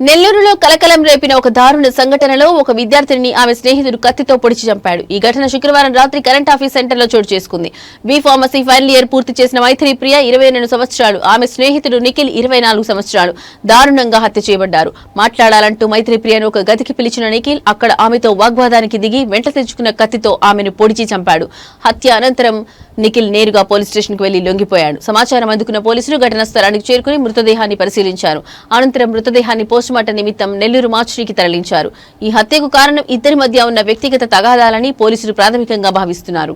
నెల్లూరులో కలకలం రేపిన ఒక దారుణ సంఘటనలో ఒక విద్యార్థిని ఆమె స్నేహితుడు కత్తితో పొడిచి చంపాడు. ఈ ఘటన శుక్రవారం రాత్రి కరెంట్ ఆఫీస్ సెంటర్లో చోటు చేసుకుంది. బి ఫార్మసీ ఫైనల్ ఇయర్ పూర్తి చేసిన మైత్రి ప్రియ ఇరవై రెండు సంవత్సరాలు ఆమె స్నేహితుడు నిఖిల్ ఇరవై నాలుగు సంవత్సరాలు దారుణంగా హత్య చేయబడ్డారు. మాట్లాడాలంటూ మైత్రి ప్రియను ఒక గదికి పిలిచిన నిఖిల్ అక్కడ ఆమెతో వాగ్వాదానికి దిగి వెంట తెచ్చుకున్న కత్తితో ఆమెను పొడిచి చంపాడు. హత్య అనంతరం నిఖిల్ నేరుగా పోలీస్ స్టేషన్కు వెళ్ళి లొంగిపోయాడు. సమాచారం అందుకున్న పోలీసులు ఘటనా స్థలానికి చేరుకుని మృతదేహాన్ని పరిశీలించారు. అనంతరం మృతదేహాన్ని పోస్ట్ పోస్టుమార్టం నిమిత్తం నెల్లూరు మార్చికి తరలించారు. ఈ హత్యకు కారణం ఇద్దరి మధ్య ఉన్న వ్యక్తిగత తగాదాలని పోలీసులు ప్రాథమికంగా భావిస్తున్నారు.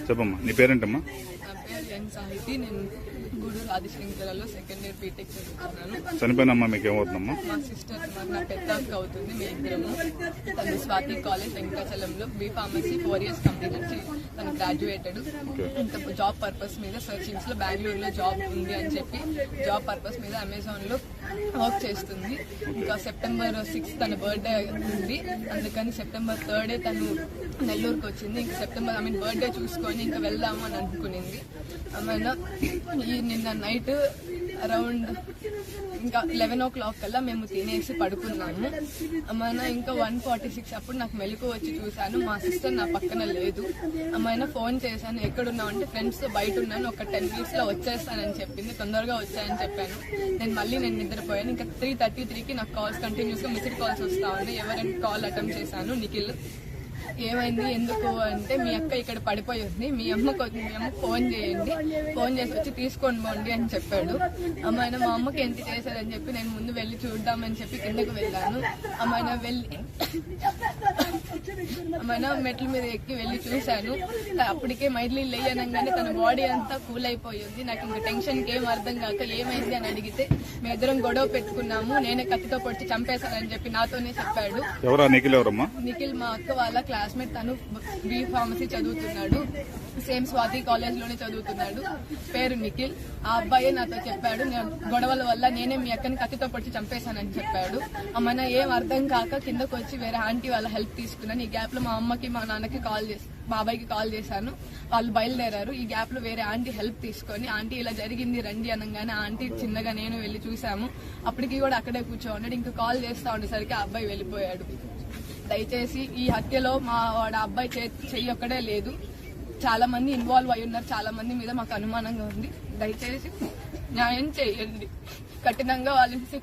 చెప్పమ్మా నీ పేరేంటమ్మా? నేను గూడూరు ఆదిశంకరలో సెకండ్ ఇయర్ బీటెక్ చదువుతున్నాను. చనిపోయిన అమ్మ మీకు ఏమవుతుందమ్మా మా సిస్టర్ నా పెద్ద అక్క అవుతుంది మీ ఇద్దరము. తను Swathi college వెంకటాచలంలో B pharmacy four years complete చేసి తను గ్రాడ్యుయేటెడ్ జాబ్ పర్పస్ మీద సర్చింగ్స్లో బెంగళూరులో జాబ్ ఉంది అని చెప్పి జాబ్ పర్పస్ మీద అమెజాన్లో వర్క్ చేస్తుంది. ఇంకా సెప్టెంబర్ సిక్స్ తన బర్త్డే ఉంది. అందుకని సెప్టెంబర్ థర్డ్ తను నెల్లూరుకి వచ్చింది. ఇంకా సెప్టెంబర్ ఐ మీన్ బర్త్డే చూసుకొని ఇంకా వెళ్దాము అని అనుకునింది. ఆమెన ఈ నిన్న నైట్ అరౌండ్ ఇంకా లెవెన్ ఓ క్లాక్ కల్లా మేము తినేసి పడుకున్నాము. అమ్మాయిన ఇంకా వన్ ఫార్టీ సిక్స్ అప్పుడు నాకు మెలకు వచ్చి చూశాను. మా సిస్టర్ నా పక్కన లేదు. అమ్మాయిన ఫోన్ చేశాను ఎక్కడున్నావు? అంటే ఫ్రెండ్స్ బయట ఉన్నాను. ఒక టెన్ మినిట్స్లో వచ్చేస్తానని చెప్పింది. తొందరగా వచ్చాయని చెప్పాను. నేను మళ్ళీ నేను నిద్రపోయాను. ఇంకా త్రీ థర్టీ త్రీకి నాకు కాల్స్ కంటిన్యూస్గా మిస్డ్ కాల్స్ వస్తా ఉన్నాయి. ఎవరైనా కాల్ అటెంప్ట్ చేశాను నిఖిల్. ఏమైంది ఎందుకు అంటే మీ అక్క ఇక్కడ పడిపోయి ఉంది. మీ అమ్మకు మీ అమ్మ ఫోన్ చేయండి. ఫోన్ చేసి వచ్చి తీసుకొని పోండి అని చెప్పాడు. అమ్మాయిన మా అమ్మకి ఎంత చేశారని చెప్పి నేను ముందు వెళ్ళి చూద్దామని చెప్పి కిందకు వెళ్ళాను. అమ్మాయిన వెళ్ళి అమ్మాయిన మెట్ల మీద ఎక్కి వెళ్ళి చూశాను. అప్పటికే మైడ్లీ లేయనంగానే తన బాడీ అంతా కూల్ అయిపోయింది. నాకు ఇంకా టెన్షన్కి ఏం అర్థం కాక ఏమైంది అని అడిగితే మీ ఇద్దరం గొడవ పెట్టుకున్నాము. నేనే కత్తితో పొడిచి చంపేశానని చెప్పి నాతోనే చెప్పాడు. ఎవరా నిఖిల్ ఎవరమ్మా? నిఖిల్ మా అక్క వాళ్ళ క్లాస్మేట్ తను బి ఫార్మసీ చదువుతున్నాడు. సేమ్ స్వాతి కాలేజ్లోనే చదువుతున్నాడు. పేరు నిఖిల్. ఆ అబ్బాయి నాతో చెప్పాడు నేను గొడవల వల్ల నేనే మీ అక్కని కత్తితో పొడిచి చంపేశానని చెప్పాడు. అమ్మన ఏం అర్థం కాక కిందకు వచ్చి వేరే ఆంటీ వాళ్ళ హెల్ప్ తీసుకున్నాను ఈ గ్యాప్లో మా అమ్మకి మా నాన్నకి కాల్ చేసి బాబాయ్కి కాల్ చేశాను. వాళ్ళు బయలుదేరారు. ఈ గ్యాప్లో వేరే ఆంటీ హెల్ప్ తీసుకొని ఆంటీ ఇలా జరిగింది రండి అనగానే ఆంటీ చిన్నగా నేను వెళ్ళి చూసాము అప్పటికి కూడా అక్కడే కూర్చోండి ఇంకా కాల్ చేస్తా ఉండేసరికి ఆ అబ్బాయి వెళ్ళిపోయాడు. దయచేసి ఈ హత్యలో మా వాడు అబ్బాయి చే- చెయ్యి ఒక్కడే లేదు. చాలా మంది ఇన్వాల్వ్ అయి ఉన్నారు. చాలా మంది మీద మాకు అనుమానంగా ఉంది. దయచేసి న్యాయం చేయండి. కఠినంగా వాళ్ళని శిక్ష